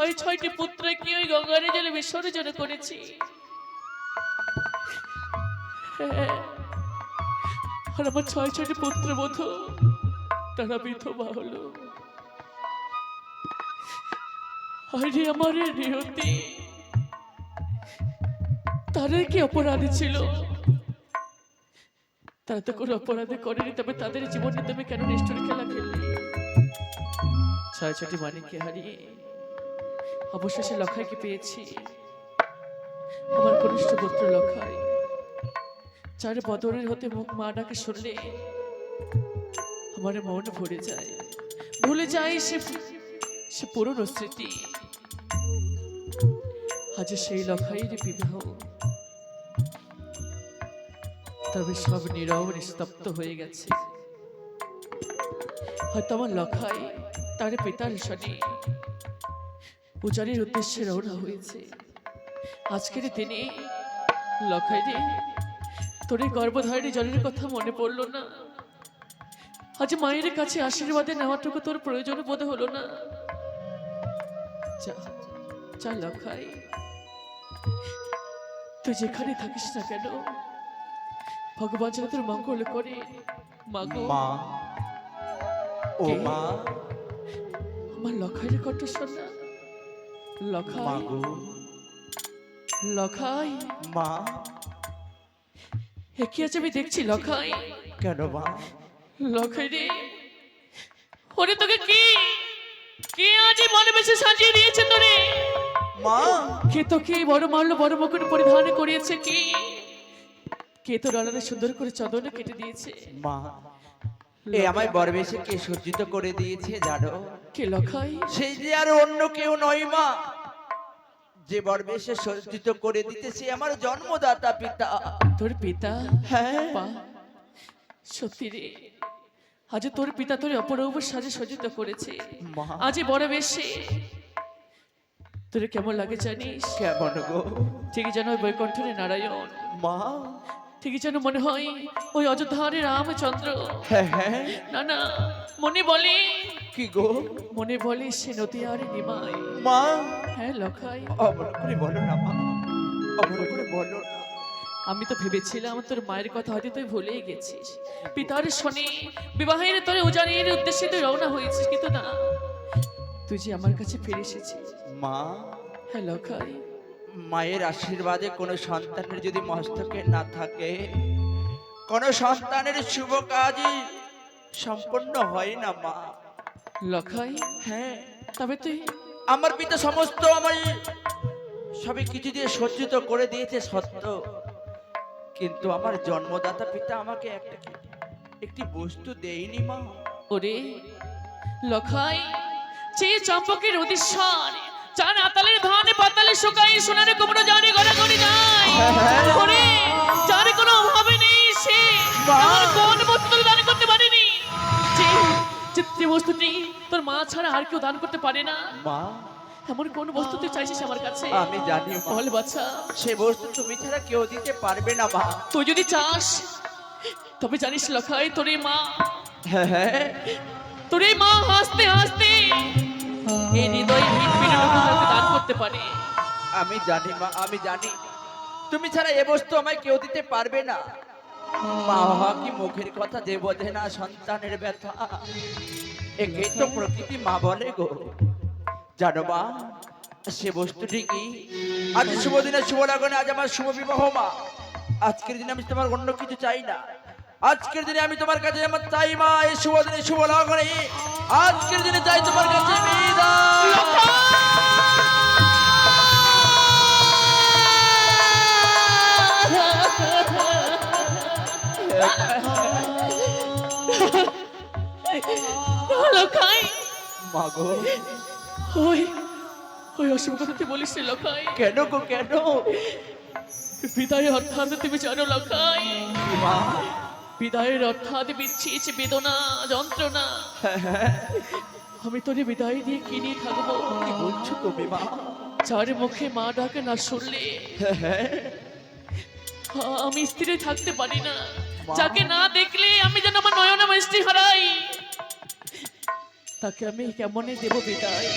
ছয় ছয়টি পুত্রকে ওই গঙ্গার জলে বিসর্জন করেছি? আর আমার ছয় ছয়টি পুত্র বধূ, তারা বিধবা হলো। আরে আমার এ নিয়তি, তারা কি অপরাধী ছিল? তারা তো কোনো অপরাধে করেনি, তবে তাদের জীবন তুমি কেন নিষ্ঠুর খেলা খেললে? ছয় ছটি মানিককে হারিয়ে? অবশেষে লখাইকে পেয়েছি। আমার কনিষ্ঠ পুত্র লখাই চার বদরের হতে মুখ মা ডাকে শুনলে আমার মন ভরে যায়। ভুলে যায় সে সে পুরনো স্মৃতি। আজ সেই লখাইয়ের বিবাহ। তবে সব নীরব নিস্তব্ধ হয়ে গেছে। হয়তো আমার লখাই তার পিতার শনি। পূজারীর উদ্দেশ্যে রওনা হয়েছে। আজকের দিনে লখাই রে তোর গর্ভধারণী জলের কথা মনে পড়ল না। আজ মায়ের কাছে আশীর্বাদে নেওয়াটুকু তোর প্রয়োজন বোধ হলো না। যা লখাই তুই যেখানে থাকিস না কেন ভগবান যেন তোর মঙ্গল করে। মাগো মা ও? মা। আমার লখাইয়ের কণ্ঠ শোন না। লখাই। লখাই। মা। এ কি আছে আমি দেখছি লখাই? কেন মা? লখাই রে। ওরে তোকে কি? কে আজ এই মনে বেশি সাজিয়ে দিয়েছে তোরে? মা। কে তোকে বড় মারলো বড় মুকুট পরিধান করিয়েছে? কি? কে তোর আলাদা সুন্দর করে চদন কেটে দিয়েছে? মা। এ আমায় বরবেশে কে সজ্জিত করে দিয়েছে জানো? কে লখাই? সেই যে আর অন্য কেউ নয় মা। যে বরবেশে সজ্জিত করে দিতে সে আমার জন্মদাতা পিতা। তোর পিতা? হ্যাঁ। সত্যি রে। আজ তোর পিতা তোর অপরূপ সাজে সজ্জিত করেছে। মা। আজ বড় বেশে তোর কেমন লাগে জানিস? কেমন গো? ঠিকই যেন বৈকণ্ঠরে নারায়ণ। মা। ঠিকই যেন মনে হয় ওই অযোধ্যারে রামচন্দ্র। হ্যাঁ হ্যাঁ। না না মনে বলে কি গো? মনে বলে সে নদী আর নিমাই। মা? হ্যাঁ লখাই। করে বলো না মা। করে বলো আমি তো ভেবেছিলাম তোর মায়ের কথা হয়তো তুই ভুলেই গেছিস। পিতার শনি বিবাহের তোরে উজানির উদ্দেশ্যে তুই রওনা হয়েছিস কিন্তু না। তুই যে আমার কাছে ফিরে এসেছিস। মা? হ্যাঁ লখাই। মায়ের আশীর্বাদে কোনো সন্তানের যদি মস্তকে না থাকে কোনো সন্তানের শুভ কাজই সম্পন্ন হয় না মা। লখাই হ্যাঁ। তবে তুই আমার পিতা সমস্ত আমার সবই কিছু দিয়ে সজ্জিত করে দিয়েছে সত্য। কিন্তু আমার জন্মদাতা পিতা আমাকে একটা একটি বস্তু দেয়নি মা। ওরে লখাই যে চম্পকের উদ্দেশ্যর চান আতালের পাতালে শুকাই সোনারে কুমড়ো জানে গড়া গড়ি যায় ওরে যার কোনো অভাবে নেই সে! আমার কোন বস্তু দান করতে পারেনি। যে বস্তুটি তোর মা ছাড়া আর কেউ দান করতে পারে না। মা? এমন কোন বস্তু তুই চাইছিস আমার কাছে? আমি জানি বল বাচ্চা সে বস্তু তুমি ছাড়া কেউ দিতে পারবে না মা। তুই যদি চাস তবে জানিস লখাই তোর এই মা। হ্যাঁ হ্যাঁ। তোর এই মা হাসতে হাসতে। এই হৃদয় দান করতে পারে। আমি জানি মা আমি জানি। তুমি ছাড়া এ বস্তু আমায় কেউ দিতে পারবে না। মা কি মুখের কথা যে বোঝে না সন্তানের ব্যথা। একেই তো প্রকৃতি মা বলে গো। জানো মা সে বস্তুটি কি আজ শুভ দিনে শুভ লাগনে আজ আমার শুভ বিবাহ মা। আজকের দিনে আমি তোমার অন্য কিছু চাই না। আজকের দিনে আমি তোমার কাছে আমার চাই মা এই শুভ দিনে শুভ লাগনে। আজকের দিনে চাই তোমার কাছে বিদায়। লখাই মা গো ওই ওই অশুভ কথা তুই বলিস রে লখাই কেন গো কেন? বিদায় অর্থাৎ তুমি জানো লখাই মা? বিদায়ের অর্থাৎ বিচ্ছিস বেদনা যন্ত্রণা। আমি তোরে বিদায় দিয়ে কি নিয়ে থাকব? কি বলছো তুমি মা? যার মুখে মা ডাকে না শুনলে আমি স্থিরে থাকতে পারি না। যাকে না দেখলে আমি যেন আমার নয়না মিষ্টি হারাই। তাকে আমি কেমনে দেব বিদায়?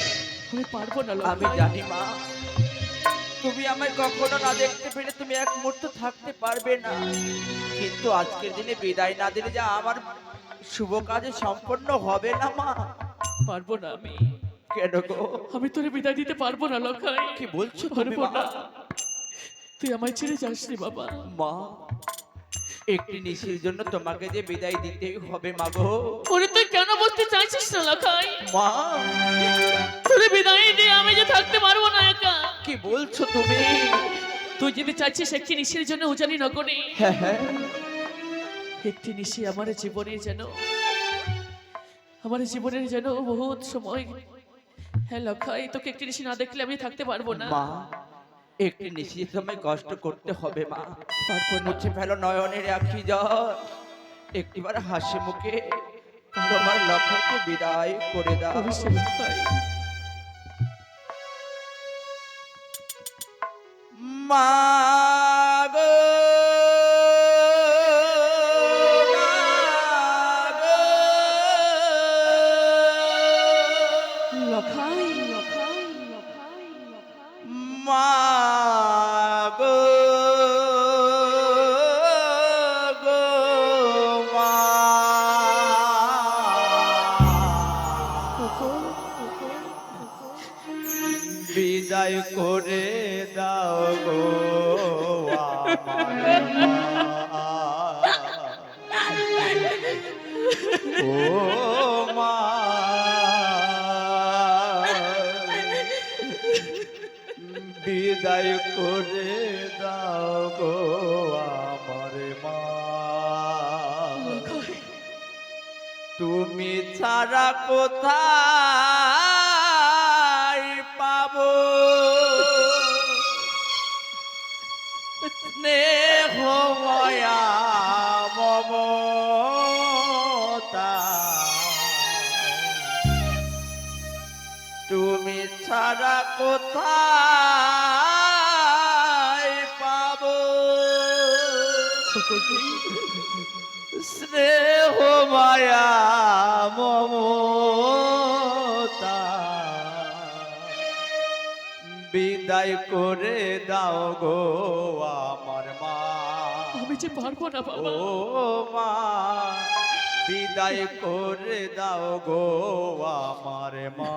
আমি পারব না আমি জানি মা তুমি আমায় কখনো না দেখতে পেলে তুমি এক মুহূর্ত থাকতে পারবে না। কিন্তু আজকের দিনে বিদায় না দিলে যে আমার শুভ কাজে সম্পন্ন হবে না মা। পারব না আমি। কেন গো? আমি তোরে বিদায় দিতে পারব না লখাই কি বলছো পারব না। তুই আমায় ছেড়ে যাস রে বাবা। মা একটি নিশির জন্য তোমাকে যে বিদায় দিতেই হবে মা গো। ওরে তুই কেন বসতে চাইছিস না লখাই মা। তোরে বিদায় দিয়ে আমি যে থাকতে পারব না একা। কি বলছো তুমি? তুই যদি চাইছিস একটি নিশির জন্য উজানি নগরে হ্যাঁ হ্যাঁ। একটি নিশি আমার জীবনের যেন আমার জীবনের যেন বহুত সময়। হ্যাঁ লখাই তোকে একটি নিশি না দেখলে আমি থাকতে পারব না। মা একটি নিশ্চিত সময় কষ্ট করতে হবে মা। তারপর মুছে ফেলো নয়নের আখি জল। একটিবার হাসি মুখে তোমার লক্ষ্যকে বিদায় করে দাও। মা! দাও গো ও মা। বিদায় করে দাও গো আমার মা। তুমি ছাড়া কোথায় ছাড়া কোথায় পাবো? স্নেহ মায়া মমতা। বিদায় করে দাও গো আমার মা। আমি যে পারব না ও বাবা মা বিদায় করে দাও গো আমার মা।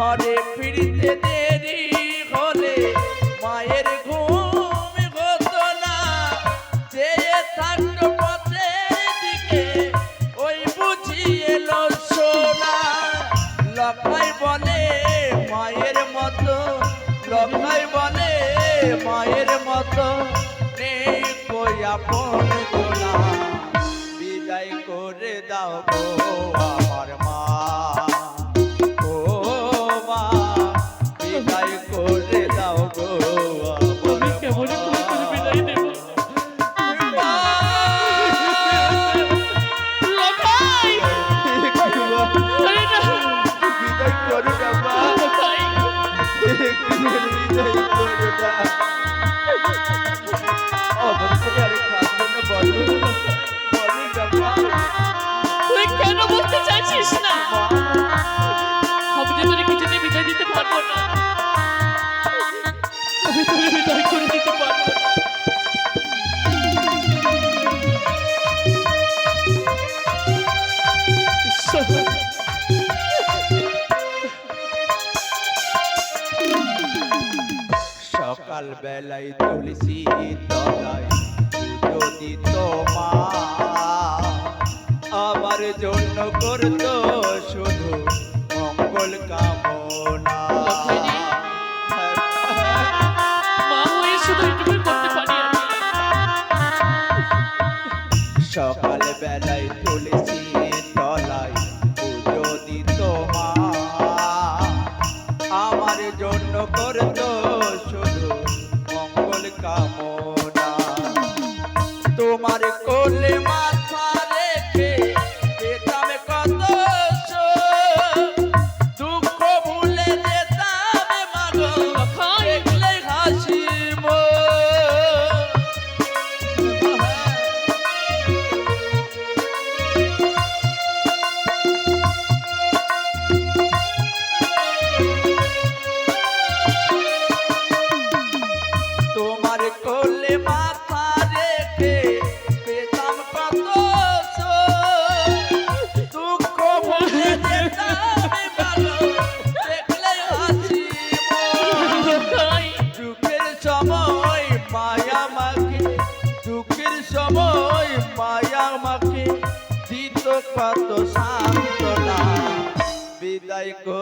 ঘরে ফিরিতে দেরি হলে মায়ের ঘুম হত না। চেয়ে থাকল পথের দিকে, ওই বুঝি এলো সোনা। লক্ষাই বলে মায়ের মতো লক্ষাই বলে মায়ের মতো। নেই কই আপন Oh, but it's সকাল বেলায় তুলেছি।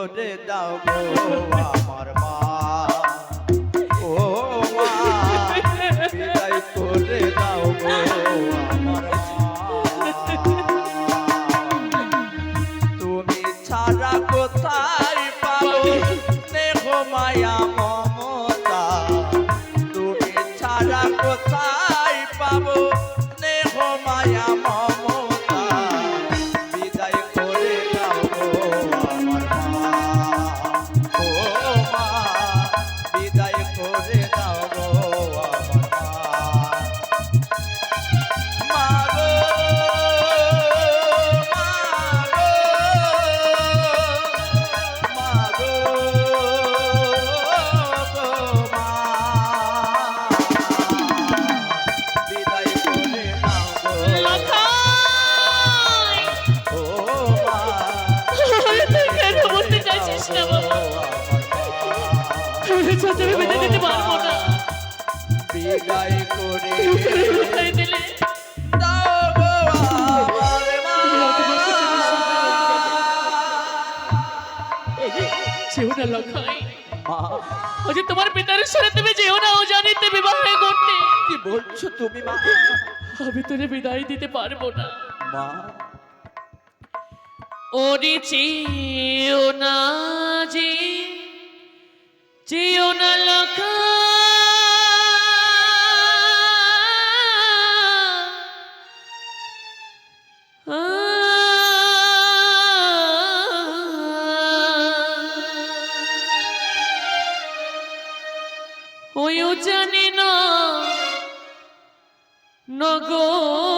করে দাও গো আমার মা। ও মা বিদায় করে দাও বলছো তুমি মা? আমি তোরে বিদায় দিতে পারব না। মা? ওরে চিও না যে চিও না লখা নগরে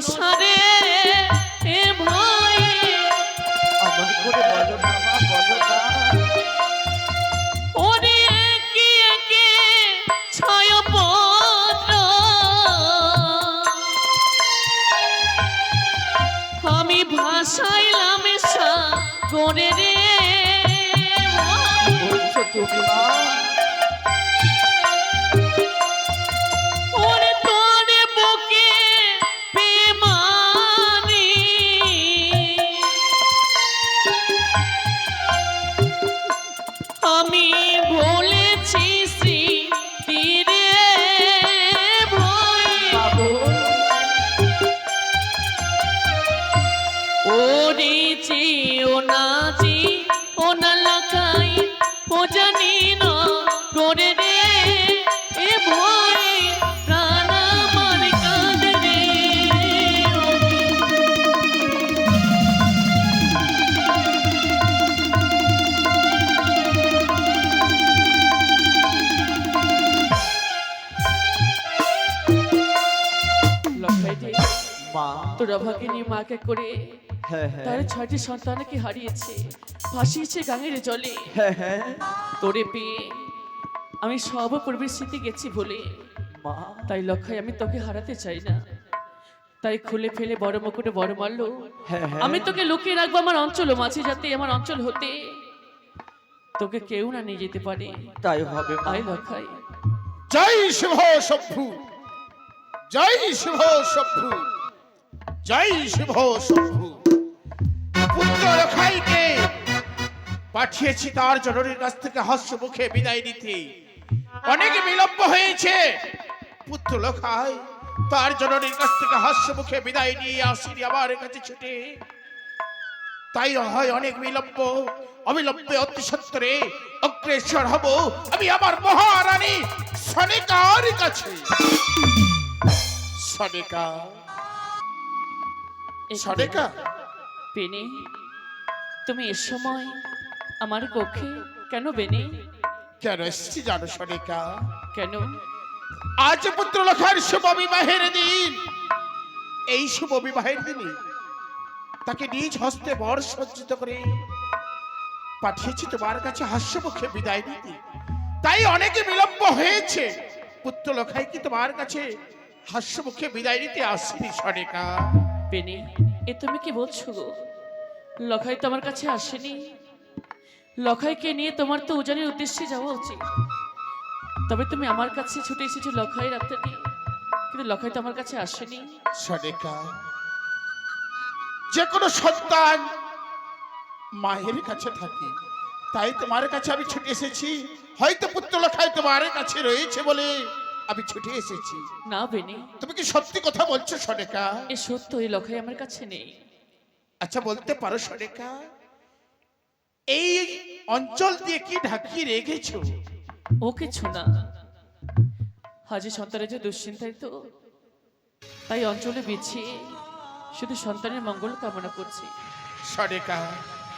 মনসারে ওরে চেয়েও না চি ও না লাগাই ও জানি না করে রে এ ভয় প্রাণ আমার কাঁদে রে তোর অভাগিনী মাকে করে তার ছয়টি সন্তানকে হারিয়েছে ভাসিয়েছে গাঙের জলে। হ্যাঁ হ্যাঁ। তোরে পেয়ে আমি সব পূর্বের স্মৃতি গেছি বলে মা। তাই লক্ষাই আমি তোকে হারাতে চাই না। তাই খুলে ফেলে বড় মুকুটে বড় মারলো। হ্যাঁ হ্যাঁ। আমি তোকে লুকিয়ে রাখব আমার অঞ্চল মাঝে যাতে আমার অঞ্চল হতে। তোকে কেউ না নিয়ে যেতে পারে। তাই হবে আই লক্ষাই জয় শুভ শম্ভু। জয় শুভ শম্ভু। জয় শুভ শম্ভু। পুত্র পাঠিয়েছি তার জননীর কাছ থেকে হাস্য মুখে বিদায় নিতে। অনেক বিলম্ব হয়েছে। পুত্র লখাই তার জননীর কাছ থেকে হাস্য মুখে বিদায় নিয়ে আসিনি আমার কাছে ছুটে। তাই হয় অনেক বিলম্ব। অবিলম্বে অতি সত্তরে অগ্রেসর হব আমি আমার মহারানী সনিকার কাছে। সনিকা। সনিকা? পেনে। তুমি এ সময় আমার কক্ষে কেন বেনে? কেন এসছি জানো সনিকা? কেন? আজ পুত্র লখার শুভ বিবাহের দিন। এই শুভ বিবাহের দিনে তাকে নিজ হস্তে বর সজ্জিত করে পাঠিয়েছি তোমার কাছে হাস্যমুখে বিদায় নিতে। তাই অনেকে বিলম্ব হয়েছে। পুত্র লখাই কি তোমার কাছে হাস্যমুখে বিদায় নিতে আসেনি সনিকা? বেনি এ তুমি কি বলছো গো? লখাই তো আমার কাছে আসেনি। লখাইকে নিয়ে তোমার তো উজানের উদ্দেশ্যে যাওয়া উচিত। তবে তুমি আমার কাছে ছুটে এসেছ লখাই রাখতে কিন্তু লখাই তো আমার কাছে আসেনি। যে কোনো সন্তান মায়ের কাছে থাকে তাই তোমার কাছে আমি ছুটে এসেছি। হয়তো পুত্র লখাই তোমার কাছে রয়েছে বলে আমি ছুটে এসেছি। না বেনি। তুমি কি সত্যি কথা বলছো সনেকা এ সত্য এই লখাই আমার কাছে নেই। আচ্ছা বলতে পারো সনেকা এই অঞ্চল দিয়ে কি ঢাকিয়ে রেখেছো? ও কিছু না হাজি সন্তানের যে দুশ্চিন্তায় তো তাই অঞ্চলে বিছিয়ে শুধু সন্তানের মঙ্গল কামনা করছি। সনেকা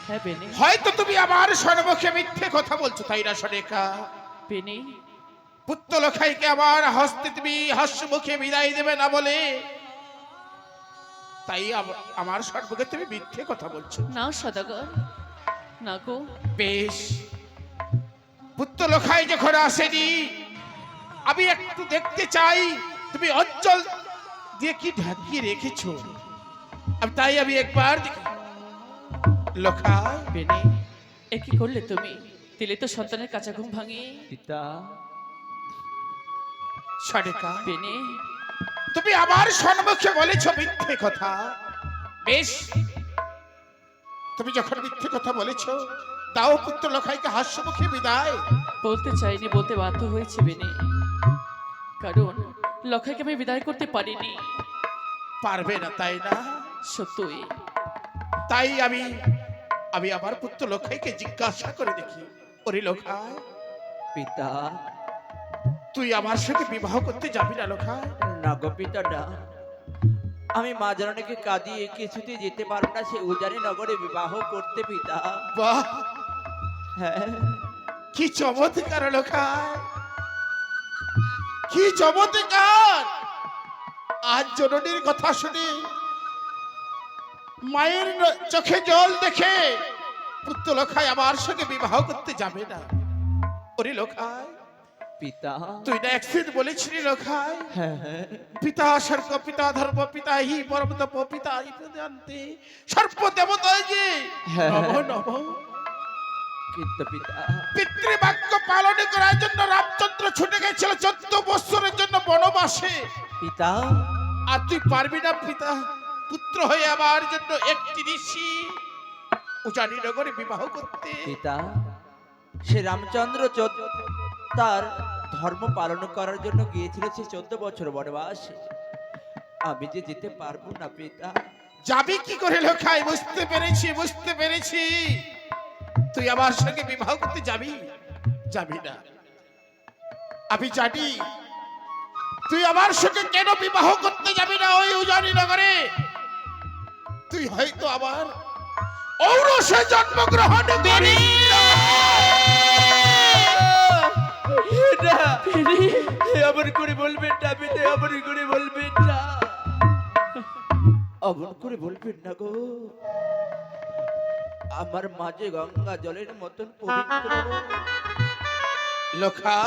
হ্যাঁ বেনি। হয়তো তুমি আমার সর্বক্ষে মিথ্যে কথা বলছো তাই না সনেকা বেনি। পুত্র লখাইকে আমার হস্তে তুমি হাস্যমুখে বিদায় দেবে না বলে তাই আম- আমার সর্বকে তুমি মিথ্যে কথা বলছো। না সদাগর। না গো। বেশ। পুত্র লোখাই যখন আসেনি আমি একটু দেখতে চাই তুমি অঞ্চল দিয়ে কি ঢাকিয়ে রেখেছো? আমি তাই আমি একবার দেখি। লোখাই বেনে এ কি করলে তুমি? দিলে তো সন্তানের কাঁচা ঘুম ভাঙিয়ে পিতা। সরেকা বেনে তুমি আমার সম্মুখে বলেছ মিথ্যে কথা। বেশ। তুমি যখন মিথ্যে কথা বলেছ তাও পুত্র লোখাইকে হাস্যমুখে বিদায়। বলতে চাইনি বলতে বাধ্য হয়েছে বেনে। কারণ লখাইকে আমি বিদায় করতে পারিনি। পারবে না তাই না? সত্যই। তাই আমি আমি আমার পুত্র লোখাইকে জিজ্ঞাসা করে দেখি ওরে লোখাই পিতা তুই আমার সাথে বিবাহ করতে যাবি না লোখাই? না গো পিতা না আমি মা জননীকে কাঁদিয়ে কিছুতেই যেতে পারব না সে উজানি নগরে বিবাহ করতে পিতা। বাহ! হ্যাঁ। কি চমৎকার কি চমৎকার! আজ জননীর কথা শুনে মায়ের চোখে জল দেখে পুত্র লোখাই আমার সঙ্গে বিবাহ করতে যাবে না। ওরে লোখাই পিতা। তুই না একদিন বলেছিলি হ্যাঁ। পিতা পিতা ধর্ম পিতা হি পরম তপ পিতা হি প্রদান্তে সর্ব দেবতায় যে। নম নম। কিন্তু পিতা। পিতৃবাক্য পালন করার জন্য রামচন্দ্র ছুটে গেছিল চোদ্দ বৎসরের জন্য বনবাসে। পিতা। আর তুই পারবি না পিতা পুত্র হয়ে আমার জন্য একটি ঋষি উজানি নগরে বিবাহ করতে। পিতা সে রামচন্দ্র চোদ্দ তার ধর্ম পালন করার জন্য গিয়েছিল সে চোদ্দ বছর বনবাসে। আমি যে যেতে পারব না পিতা। যাবি কি করে লোখাই বুঝতে পেরেছি বুঝতে পেরেছি। তুই আমার সঙ্গে বিবাহ করতে যাবি? যাবি না। আমি জানি, তুই আমার সঙ্গে কেন বিবাহ করতে যাবি না ওই উজানি নগরে? তুই হয়তো আমার ঔরসে জন্মগ্রহণ করি না, এমন করে বলবেন না পিতা এমন করে বলবেন না। অমন করে বলবেন না গো। আমার মাঝে গঙ্গা জলের মতন পবিত্র। লোখা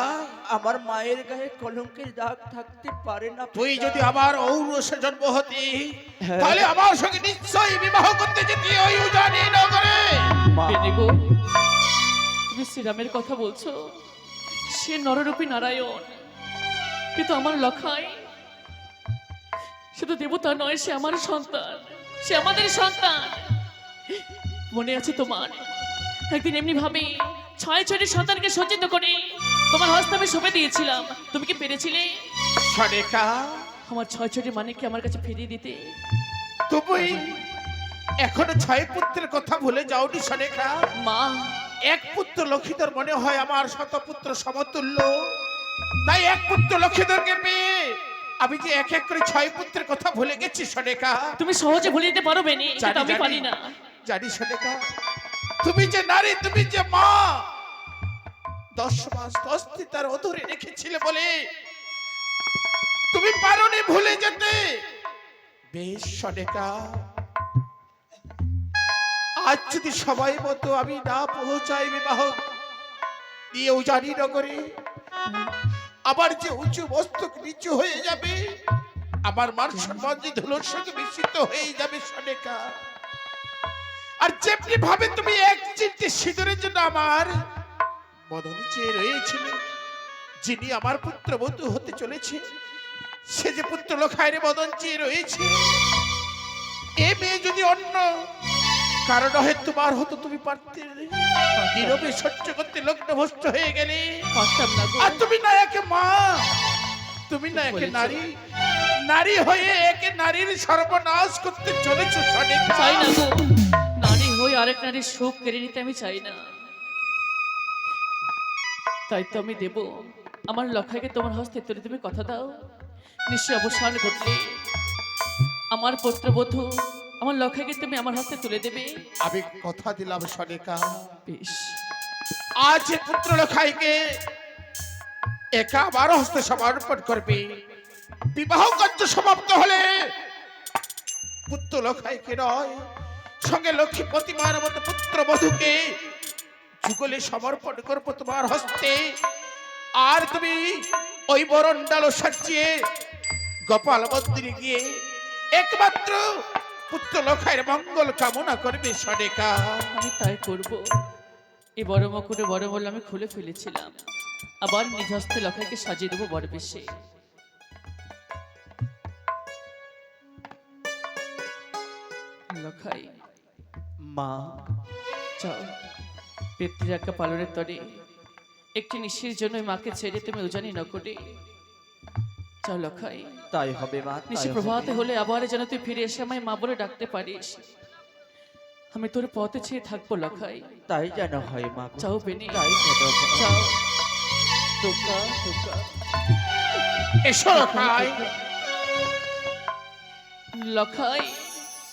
আমার মায়ের গায়ে কলঙ্কের দাগ থাকতে পারে না তুই যদি আমার ঔরসে জন্ম হতি হ্যাঁ। তাহলে আমার সঙ্গে নিশ্চয়ই বিবাহ করতে যেতি ওই উজানি নগরে। তুমি শ্রীরামের কথা বলছো? সে নররূপী নারায়ণ। কিন্তু আমার লখাই সে তো দেবতা নয় সে আমার সন্তান সে আমাদের সন্তান। মনে আছে তোমার? একদিন এমনি ভাবে ছয় ছয়টি সন্তানকে সজ্জিত করে তোমার হস্তে আমি সঁপে দিয়েছিলাম। তুমি কি পেরেছিলে? সরেকা আমার ছয় ছয়টি মানিককে আমার কাছে ফিরিয়ে দিতে। তুমি এখনও ছয় পুত্রের কথা ভুলে যাওনি সরেকা মা এক পুত্র লক্ষিতর মনে হয় আমার শতপুত্র সমতুল্য। তাই এক পুত্র লক্ষিতরকে পেয়ে আমি যে এক এক করে ছয় পুত্রের কথা ভুলে গেছি সনেকা। তুমি সহজে ভুলে দিতে পারো বেনি কিন্তু আমি পারি না। জানি সনেকা। তুমি যে নারী তুমি যে মা দশ মাস দশ দিন তার অধরে রেখেছিলে বলে তুমি পারোনি ভুলে যেতে। বেশ সনেকা। আজ যদি সবাই মতো আমি না পৌঁছাই বিবাহ দিয়ে উজানি নগরে, আবার যে উঁচু মস্তক নিচু হয়ে যাবে, আমার মান সম্মান যে ধুলোর সঙ্গে মিশ্রিত হয়ে যাবে সনেকা। আর যেমনি ভাবে তুমি এক চিনতে সিঁদুরের জন্য আমার মদন চেয়ে রয়েছিল, যিনি আমার পুত্র বন্ধু হতে চলেছে, সে যে পুত্র লোখায় মদন চেয়ে রয়েছে, এ মেয়ে যদি অন্য কারণ হয় তোমার হতো তুমি পারতে। নীরবে সহ্য করতে লগ্নভ্রষ্ট হয়ে গেলে। আর তুমি না একে মা। তুমি না একে নারী। নারী হয়ে একে নারীর সর্বনাশ করতে চলেছো সনিকা চাই না গো। নারী হই আরেক নারীর সুখ কেড়ে নিতে আমি চাই না। তাই তো আমি দেব। আমার লক্ষ্যকে তোমার হস্তে তুলে তুমি কথা দাও। নিশ্চয় অবসান ঘটলে। আমার পুত্রবধূ আমার লক্ষ্যকে তুমি আমার হস্তে তুলে দেবে। আমি কথা দিলাম সনিকা। বেশ। আজ পুত্র লেখাইকে একা আমার হস্তে সমর্পণ করবে। বিবাহ কার্য সমাপ্ত হলে পুত্র লেখাইকে নয় সঙ্গে লক্ষ্মী প্রতিমার মতো পুত্র বধূকে যুগলে সমর্পণ করব তোমার হস্তে। আর তুমি ওই বরণ ডালো সাজিয়ে গোপাল মন্দিরে গিয়ে একমাত্র পুত্র লখাইয়ের মঙ্গল কামনা করবে সনেকা আমি তাই করব। এই বড় মকুটে বড় বলে আমি খুলে ফেলেছিলাম। আবার নিজ হস্তে লখাইকে সাজিয়ে দেবো বড় বেশে। লখাই, মা, যাও। পিতৃরাজ্ঞা পালনের তরে। একটি নিশির জন্য মাকে ছেড়ে তুমি উজানি ন করে যাও লখাই। তাই হবে মা নিশি প্রভাতে হলে আবার যেন তুই ফিরে এসে আমায় মা বলে ডাকতে পারিস। আমি তোর পথে ছেয়ে থাকব লাখাই। তাই যেন হয় মা চাও বেনি। তাই চাও। টোকা এসো লখাই। লখাই।